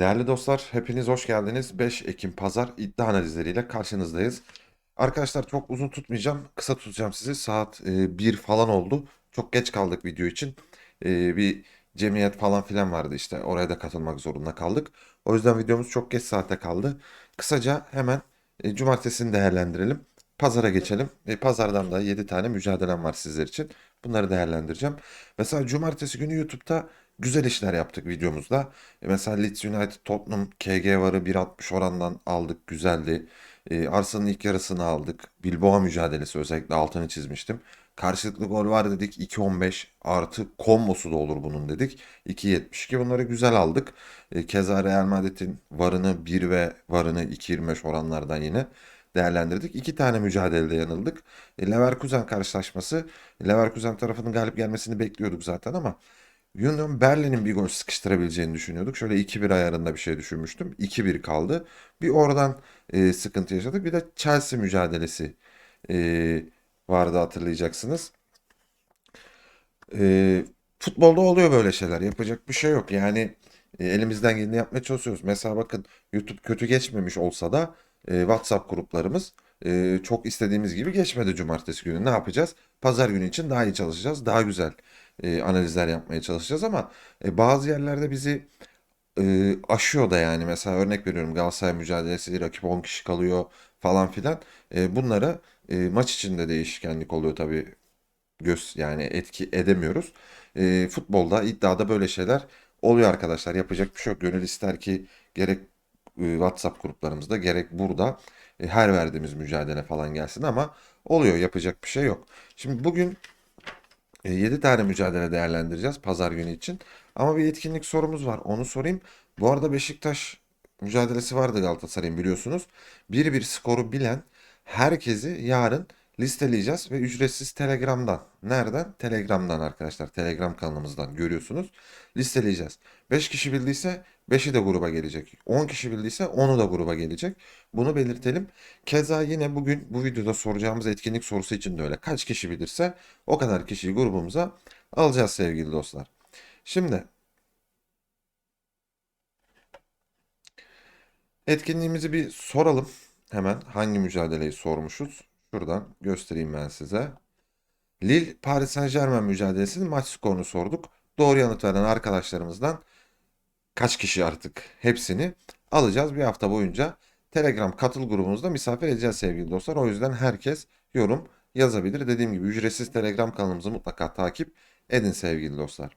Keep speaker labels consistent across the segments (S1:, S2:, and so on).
S1: Değerli dostlar, hepiniz hoş geldiniz. 5 Ekim Pazar iddia analizleriyle karşınızdayız. Arkadaşlar çok uzun tutmayacağım, kısa tutacağım sizi. Saat e, 1 falan oldu. Çok geç kaldık video için. E, bir cemiyet falan filan vardı işte. Oraya da katılmak zorunda kaldık. O yüzden videomuz çok geç saate kaldı. Kısaca hemen e, cumartesini değerlendirelim. Pazara geçelim. E, pazardan da 7 tane mücadelem var sizler için. Bunları değerlendireceğim. Mesela cumartesi günü YouTube'da güzel işler yaptık videomuzda. E, mesela Leeds United Tottenham KG varı 1.60 orandan aldık. Güzeldi. E, Arsenal'ın ilk yarısını aldık. Bilbao mücadelesi özellikle altını çizmiştim. Karşılıklı gol var dedik 2.15 artı kombosu da olur bunun dedik. 2.72 bunları güzel aldık. E, keza Real Madrid'in varını 1 ve varını 2.25 oranlardan yine değerlendirdik. İki tane mücadelede yanıldık. E, Leverkusen karşılaşması. Leverkusen tarafının galip gelmesini bekliyorduk zaten ama Union Berlin'in bir gol sıkıştırabileceğini düşünüyorduk. Şöyle 2-1 ayarında bir şey düşünmüştüm. 2-1 kaldı. Bir oradan e, sıkıntı yaşadık. Bir de Chelsea mücadelesi e, vardı hatırlayacaksınız. E, futbolda oluyor böyle şeyler. Yapacak bir şey yok. Yani e, elimizden geleni yapmaya çalışıyoruz. Mesela bakın YouTube kötü geçmemiş olsa da e, WhatsApp gruplarımız e, çok istediğimiz gibi geçmedi cumartesi günü. Ne yapacağız? Pazar günü için daha iyi çalışacağız. Daha güzel e, analizler yapmaya çalışacağız ama e, bazı yerlerde bizi e, aşıyor da yani. Mesela örnek veriyorum Galatasaray mücadelesi rakip 10 kişi kalıyor falan filan. E, bunları e, maç içinde değişkenlik oluyor tabii göz yani etki edemiyoruz. E, futbolda iddiada böyle şeyler oluyor arkadaşlar. Yapacak bir şey yok. Gönül ister ki gerek WhatsApp gruplarımızda gerek burada e, her verdiğimiz mücadele falan gelsin ama oluyor. Yapacak bir şey yok. Şimdi bugün 7 tane mücadele değerlendireceğiz pazar günü için. Ama bir etkinlik sorumuz var. Onu sorayım. Bu arada Beşiktaş mücadelesi vardı Galatasaray'ın biliyorsunuz. 1-1 skoru bilen herkesi yarın listeleyeceğiz ve ücretsiz Telegram'dan. Nereden? Telegram'dan arkadaşlar. Telegram kanalımızdan görüyorsunuz. Listeleyeceğiz. 5 kişi bildiyse 5'i de gruba gelecek. 10 kişi bildiyse 10'u da gruba gelecek. Bunu belirtelim. Keza yine bugün bu videoda soracağımız etkinlik sorusu için de öyle. Kaç kişi bilirse o kadar kişiyi grubumuza alacağız sevgili dostlar. Şimdi etkinliğimizi bir soralım. Hemen hangi mücadeleyi sormuşuz? Şuradan göstereyim ben size. Lille Paris Saint-Germain mücadelesinin maç skorunu sorduk. Doğru yanıt veren arkadaşlarımızdan kaç kişi artık hepsini alacağız bir hafta boyunca. Telegram katıl grubumuzda misafir edeceğiz sevgili dostlar. O yüzden herkes yorum yazabilir. Dediğim gibi ücretsiz Telegram kanalımızı mutlaka takip edin sevgili dostlar.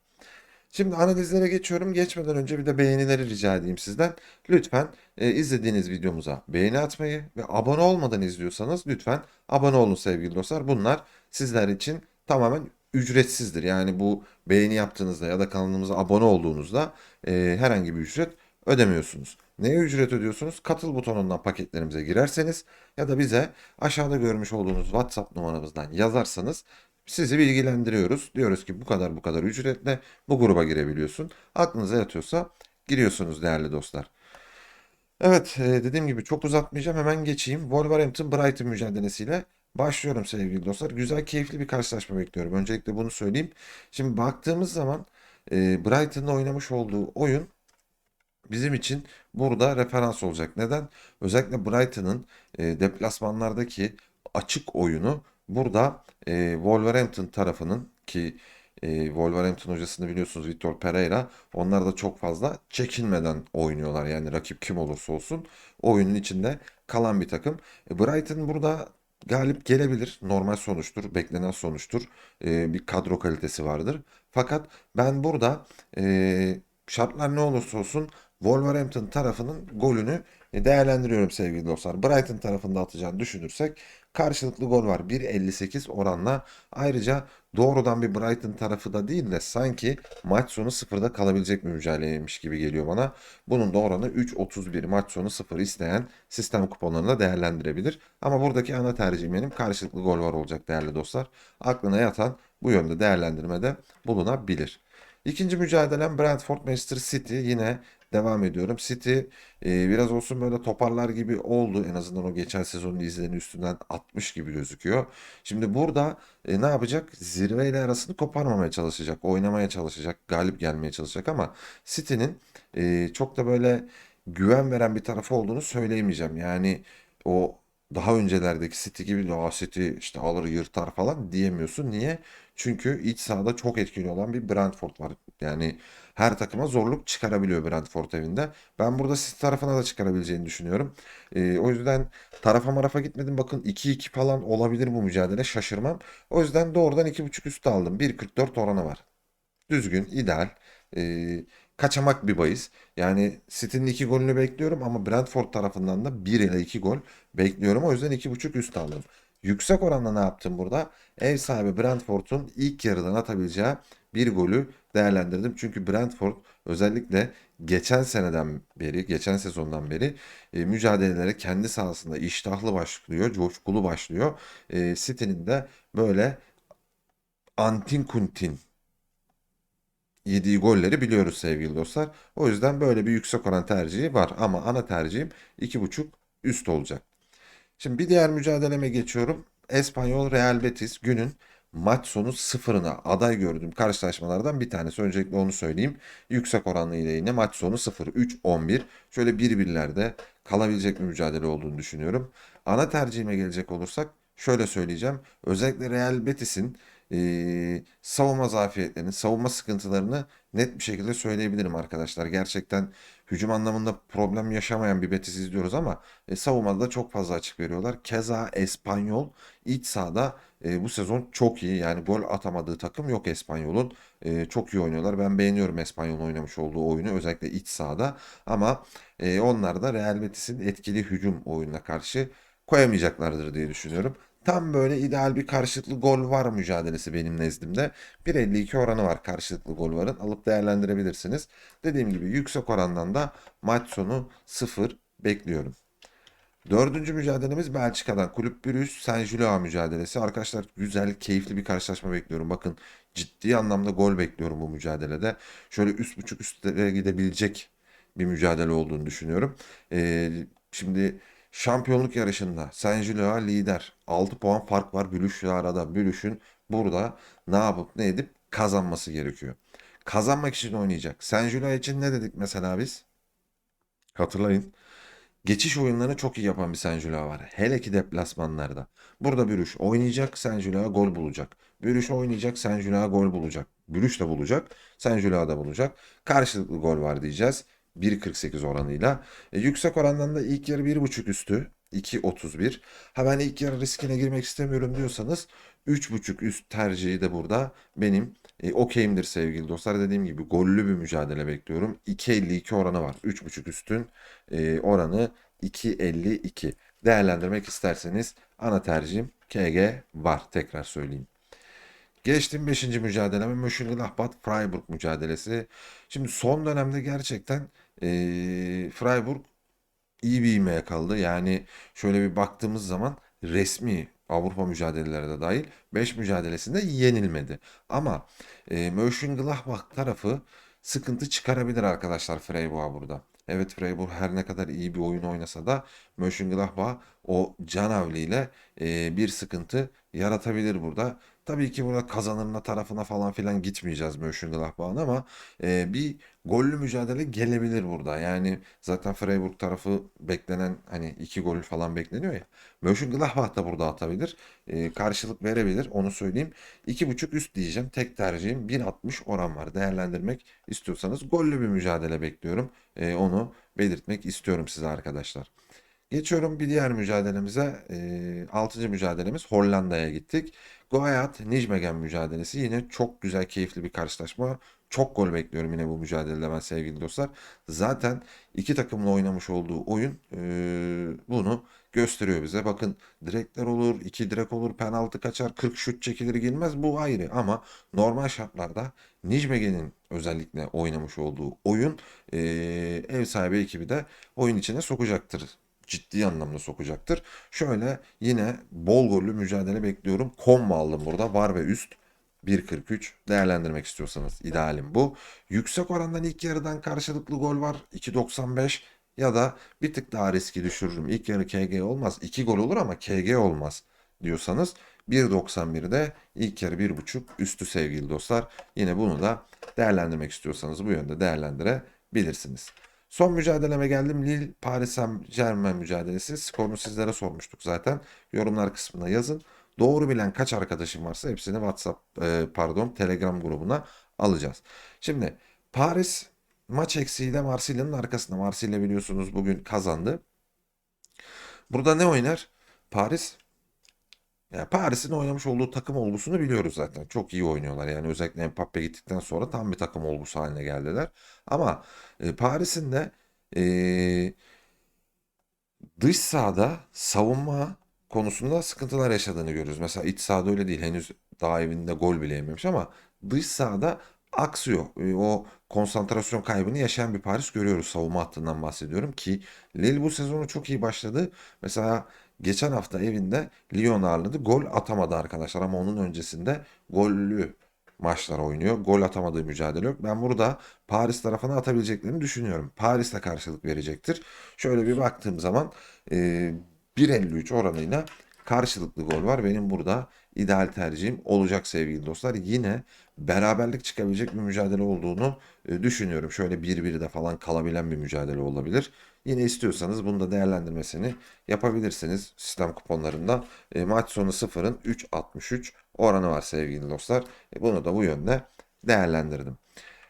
S1: Şimdi analizlere geçiyorum. Geçmeden önce bir de beğenileri rica edeyim sizden. Lütfen e, izlediğiniz videomuza beğeni atmayı ve abone olmadan izliyorsanız lütfen abone olun sevgili dostlar. Bunlar sizler için tamamen ücretsizdir. Yani bu beğeni yaptığınızda ya da kanalımıza abone olduğunuzda e, herhangi bir ücret ödemiyorsunuz. Neye ücret ödüyorsunuz? Katıl butonundan paketlerimize girerseniz ya da bize aşağıda görmüş olduğunuz WhatsApp numaramızdan yazarsanız sizi bilgilendiriyoruz. Diyoruz ki bu kadar bu kadar ücretle bu gruba girebiliyorsun. Aklınıza yatıyorsa giriyorsunuz değerli dostlar. Evet e, dediğim gibi çok uzatmayacağım hemen geçeyim. Wolverhampton Brighton mücadelesiyle başlıyorum sevgili dostlar. Güzel keyifli bir karşılaşma bekliyorum. Öncelikle bunu söyleyeyim. Şimdi baktığımız zaman e, Brighton'la oynamış olduğu oyun bizim için burada referans olacak. Neden? Özellikle Brighton'ın e, deplasmanlardaki açık oyunu burada e, Wolverhampton tarafının ki e, Wolverhampton hocasını biliyorsunuz Vitor Pereira. Onlar da çok fazla çekinmeden oynuyorlar. Yani rakip kim olursa olsun oyunun içinde kalan bir takım. E, Brighton burada galip gelebilir. Normal sonuçtur, beklenen sonuçtur. E, bir kadro kalitesi vardır. Fakat ben burada e, şartlar ne olursa olsun Wolverhampton tarafının golünü değerlendiriyorum sevgili dostlar. Brighton tarafında atacağını düşünürsek karşılıklı gol var. 1.58 oranla. Ayrıca doğrudan bir Brighton tarafı da değil de sanki maç sonu sıfırda kalabilecek bir mücadeleymiş gibi geliyor bana. Bunun da oranı 3.31 maç sonu sıfır isteyen sistem kuponlarında değerlendirebilir. Ama buradaki ana tercihim benim karşılıklı gol var olacak değerli dostlar. Aklına yatan bu yönde değerlendirmede bulunabilir. İkinci mücadelem Brentford Manchester City yine devam ediyorum. City e, biraz olsun böyle toparlar gibi oldu. En azından o geçen sezonun izlerini üstünden atmış gibi gözüküyor. Şimdi burada e, ne yapacak? Zirveyle arasını koparmamaya çalışacak. Oynamaya çalışacak. Galip gelmeye çalışacak ama City'nin e, çok da böyle güven veren bir tarafı olduğunu söyleyemeyeceğim. Yani o daha öncelerdeki City gibi de "Aa, City işte alır yırtar falan diyemiyorsun. Niye? Çünkü iç sahada çok etkili olan bir Brentford var. Yani her takıma zorluk çıkarabiliyor Brentford evinde. Ben burada City tarafına da çıkarabileceğini düşünüyorum. Ee, o yüzden tarafa marafa gitmedim. Bakın 2-2 falan olabilir bu mücadele. Şaşırmam. O yüzden doğrudan 2.5 üstü aldım. 1.44 oranı var. Düzgün, ideal. Ee, kaçamak bir bahis. Yani City'nin 2 golünü bekliyorum ama Brentford tarafından da 1 ile 2 gol bekliyorum. O yüzden 2.5 üst aldım. Yüksek oranla ne yaptım burada? Ev sahibi Brentford'un ilk yarıdan atabileceği bir golü değerlendirdim. Çünkü Brentford özellikle geçen seneden beri, geçen sezondan beri e, mücadelelere kendi sahasında iştahlı başlıyor, coşkulu başlıyor. E, City'nin de böyle antin kuntin yediği golleri biliyoruz sevgili dostlar. O yüzden böyle bir yüksek oran tercihi var ama ana tercihim 2.5 üst olacak. Şimdi bir diğer mücadeleme geçiyorum. Espanyol Real Betis günün maç sonu sıfırına aday gördüğüm karşılaşmalardan bir tanesi. Öncelikle onu söyleyeyim. Yüksek oranlı ile yine maç sonu 0-3-11. Şöyle bir-birlerde kalabilecek bir mücadele olduğunu düşünüyorum. Ana tercihime gelecek olursak şöyle söyleyeceğim. Özellikle Real Betis'in e, savunma zafiyetlerini, savunma sıkıntılarını net bir şekilde söyleyebilirim arkadaşlar. Gerçekten hücum anlamında problem yaşamayan bir Betis izliyoruz ama e, savunmada da çok fazla açık veriyorlar. Keza Espanyol iç sahada e, bu sezon çok iyi. Yani gol atamadığı takım yok Espanyol'un. E, çok iyi oynuyorlar. Ben beğeniyorum Espanyol'un oynamış olduğu oyunu özellikle iç sahada. Ama e, onlar da Real Betis'in etkili hücum oyununa karşı koyamayacaklardır diye düşünüyorum. Tam böyle ideal bir karşılıklı gol var mücadelesi benim nezdimde. 1.52 oranı var karşılıklı gol varın. Alıp değerlendirebilirsiniz. Dediğim gibi yüksek orandan da maç sonu 0 bekliyorum. Dördüncü mücadelemiz Belçika'dan. Kulüp Brugge Saint-Gilloise mücadelesi. Arkadaşlar güzel, keyifli bir karşılaşma bekliyorum. Bakın ciddi anlamda gol bekliyorum bu mücadelede. Şöyle üst buçuk üstlere gidebilecek bir mücadele olduğunu düşünüyorum. Ee, şimdi şampiyonluk yarışında Saint-Gilloise lider. 6 puan fark var Brugge'le arada. Brugge'ün burada ne yapıp ne edip kazanması gerekiyor. Kazanmak için oynayacak. Saint-Gilloise için ne dedik mesela biz? Hatırlayın. Geçiş oyunlarını çok iyi yapan bir Senjula var. Hele ki deplasmanlarda. Burada Bürüş oynayacak, Senjula gol bulacak. Bürüş oynayacak, Senjula gol bulacak. Bürüş de bulacak, Senjula da bulacak. Karşılıklı gol var diyeceğiz. 1.48 oranıyla. E, yüksek orandan da ilk yarı 1.5 üstü. 2.31. Ha ben ilk yarı riskine girmek istemiyorum diyorsanız 3.5 üst tercihi de burada benim e, okeyimdir sevgili dostlar. Dediğim gibi gollü bir mücadele bekliyorum. 2.52 oranı var. 3.5 üstün e, oranı 2.52. Değerlendirmek isterseniz ana tercihim KG var. Tekrar söyleyeyim. Geçtim 5. mücadeleme Mönchengladbach Freiburg mücadelesi. Şimdi son dönemde gerçekten e, Freiburg iyi bir ivmeye kaldı. Yani şöyle bir baktığımız zaman resmi Avrupa mücadeleleri de dahil 5 mücadelesinde yenilmedi. Ama e, Mönchengladbach tarafı sıkıntı çıkarabilir arkadaşlar Freiburg'a burada. Evet Freiburg her ne kadar iyi bir oyun oynasa da Mönchengladbach o canavliyle e, bir sıkıntı yaratabilir burada. Tabii ki burada kazanırına tarafına falan filan gitmeyeceğiz Mönchengladbach'ın ama e, bir gollü mücadele gelebilir burada. Yani zaten Freiburg tarafı beklenen hani iki gol falan bekleniyor ya. Mönchengladbach da burada atabilir. E, karşılık verebilir onu söyleyeyim. 2.5 üst diyeceğim. Tek tercihim 1.60 oran var. Değerlendirmek istiyorsanız gollü bir mücadele bekliyorum. E, onu belirtmek istiyorum size arkadaşlar. Geçiyorum bir diğer mücadelemize. E, 6. mücadelemiz Hollanda'ya gittik. Go Ahead Nijmegen mücadelesi yine çok güzel keyifli bir karşılaşma. Çok gol bekliyorum yine bu mücadelede ben sevgili dostlar. Zaten iki takımla oynamış olduğu oyun e, bunu gösteriyor bize. Bakın direkler olur, iki direk olur, penaltı kaçar, 40 şut çekilir girmez bu ayrı. Ama normal şartlarda Nijmegen'in özellikle oynamış olduğu oyun e, ev sahibi ekibi de oyun içine sokacaktır ciddi anlamda sokacaktır. Şöyle yine bol gollü mücadele bekliyorum. Kombo aldım burada var ve üst. 1.43 değerlendirmek istiyorsanız idealim bu. Yüksek orandan ilk yarıdan karşılıklı gol var 2.95 ya da bir tık daha riski düşürürüm. İlk yarı KG olmaz. 2 gol olur ama KG olmaz diyorsanız 1.91'de ilk yarı 1.5 üstü sevgili dostlar. Yine bunu da değerlendirmek istiyorsanız bu yönde değerlendirebilirsiniz. Son mücadeleme geldim. Lille Paris Saint Germain mücadelesi. Skorunu sizlere sormuştuk zaten. Yorumlar kısmına yazın. Doğru bilen kaç arkadaşım varsa hepsini WhatsApp e, pardon Telegram grubuna alacağız. Şimdi Paris maç eksiğiyle Marsilya'nın arkasında. Marsilya biliyorsunuz bugün kazandı. Burada ne oynar? Paris ya Paris'in oynamış olduğu takım olgusunu biliyoruz zaten. Çok iyi oynuyorlar. Yani özellikle Mbappe gittikten sonra tam bir takım olgusu haline geldiler. Ama e, Paris'in de e, dış sahada savunma konusunda sıkıntılar yaşadığını görüyoruz. Mesela iç sahada öyle değil. Henüz daha evinde gol bile yememiş ama dış sahada aksıyor. E, O konsantrasyon kaybını yaşayan bir Paris görüyoruz. Savunma hattından bahsediyorum ki Lille bu sezonu çok iyi başladı. Mesela geçen hafta evinde Lyon ağırladı. Gol atamadı arkadaşlar ama onun öncesinde gollü maçlar oynuyor. Gol atamadığı mücadele yok. Ben burada Paris tarafına atabileceklerini düşünüyorum. Paris de karşılık verecektir. Şöyle bir baktığım zaman e, 1.53 oranıyla karşılıklı gol var. Benim burada ideal tercihim olacak sevgili dostlar. Yine beraberlik çıkabilecek bir mücadele olduğunu e, düşünüyorum. Şöyle 1-1'de falan kalabilen bir mücadele olabilir. Yine istiyorsanız bunu da değerlendirmesini yapabilirsiniz sistem kuponlarında. E, maç sonu 0'ın 3.63 oranı var sevgili dostlar. E, bunu da bu yönde değerlendirdim.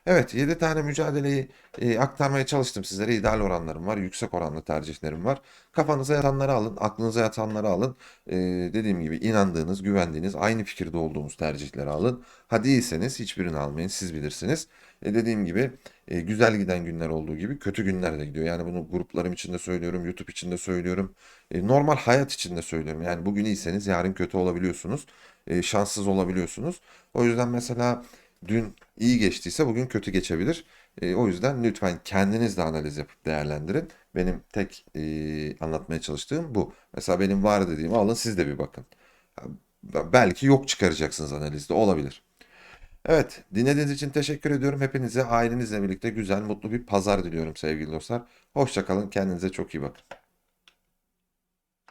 S1: Evet 7 tane mücadeleyi e, aktarmaya çalıştım sizlere. İdeal oranlarım var. Yüksek oranlı tercihlerim var. Kafanıza yatanları alın. Aklınıza yatanları alın. E, dediğim gibi inandığınız, güvendiğiniz, aynı fikirde olduğumuz tercihleri alın. Ha değilseniz hiçbirini almayın. Siz bilirsiniz. E, dediğim gibi e, güzel giden günler olduğu gibi kötü günler de gidiyor. Yani bunu gruplarım içinde söylüyorum. YouTube içinde söylüyorum. E, normal hayat içinde söylüyorum. Yani bugün iyiyseniz yarın kötü olabiliyorsunuz. E, şanssız olabiliyorsunuz. O yüzden mesela dün iyi geçtiyse bugün kötü geçebilir. E, o yüzden lütfen kendiniz de analiz yapıp değerlendirin. Benim tek e, anlatmaya çalıştığım bu. Mesela benim var dediğimi alın siz de bir bakın. Belki yok çıkaracaksınız analizde olabilir. Evet, dinlediğiniz için teşekkür ediyorum. Hepinize ailenizle birlikte güzel, mutlu bir pazar diliyorum sevgili dostlar. Hoşça kalın, kendinize çok iyi bakın.